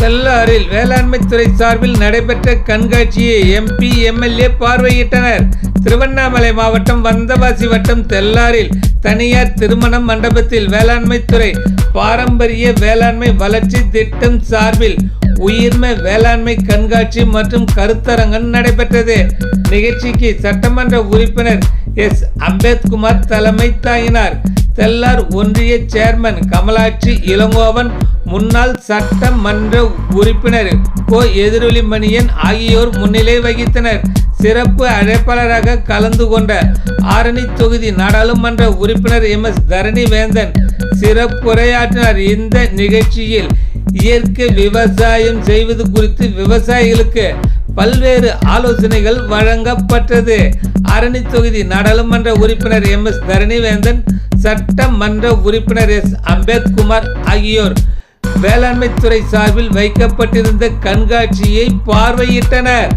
தெல்லாரில் வேளாண்மைத்துறை சார்பில் நடைபெற்ற கண்காட்சியை எம்பி எம்எல்ஏ பார்வையிட்டனர். திருவண்ணாமலை மாவட்டம் வந்தவாசி வட்டம் தெல்லாரில் தனியார் திருமண மண்டபத்தில் வேளாண்மைத்துறை பாரம்பரிய வேளாண்மை வளர்ச்சி திட்டம் சார்பில் உயிர்ம வேளாண்மை கண்காட்சி மற்றும் கருத்தரங்கம் நடைபெற்றது. நிகழ்ச்சிக்கு சட்டமன்ற உறுப்பினர் எஸ். அம்பேத்குமார் தலைமை தாங்கினார். தெல்லார் ஒன்றிய சேர்மன் கமலாட்சி இளங்கோவன் முன்னாள் சட்டமன்ற உறுப்பினர் கோ. எதிரொலிமணியன் ஆகியோர் முன்னிலை வகித்தனர். சிறப்பு அழைப்பாளராக கலந்து கொண்ட ஆரணி தொகுதி நாடாளுமன்ற உறுப்பினர் எம். எஸ். தரணி வேந்தன் சிறப்புரையாற்றினார். இந்த நிகழ்ச்சியில் இயற்கை விவசாயம் செய்வது குறித்து விவசாயிகளுக்கு பல்வேறு ஆலோசனைகள் வழங்கப்பட்டது. அரணி தொகுதி நாடாளுமன்ற உறுப்பினர் எம். எஸ். தரணிவேந்தன் சட்டமன்ற உறுப்பினர் எஸ். அம்பேத்குமார் ஆகியோர் வேளாண்மைத்துறை சார்பில் வைக்கப்பட்டிருந்த கண்காட்சியை பார்வையிட்டனர்.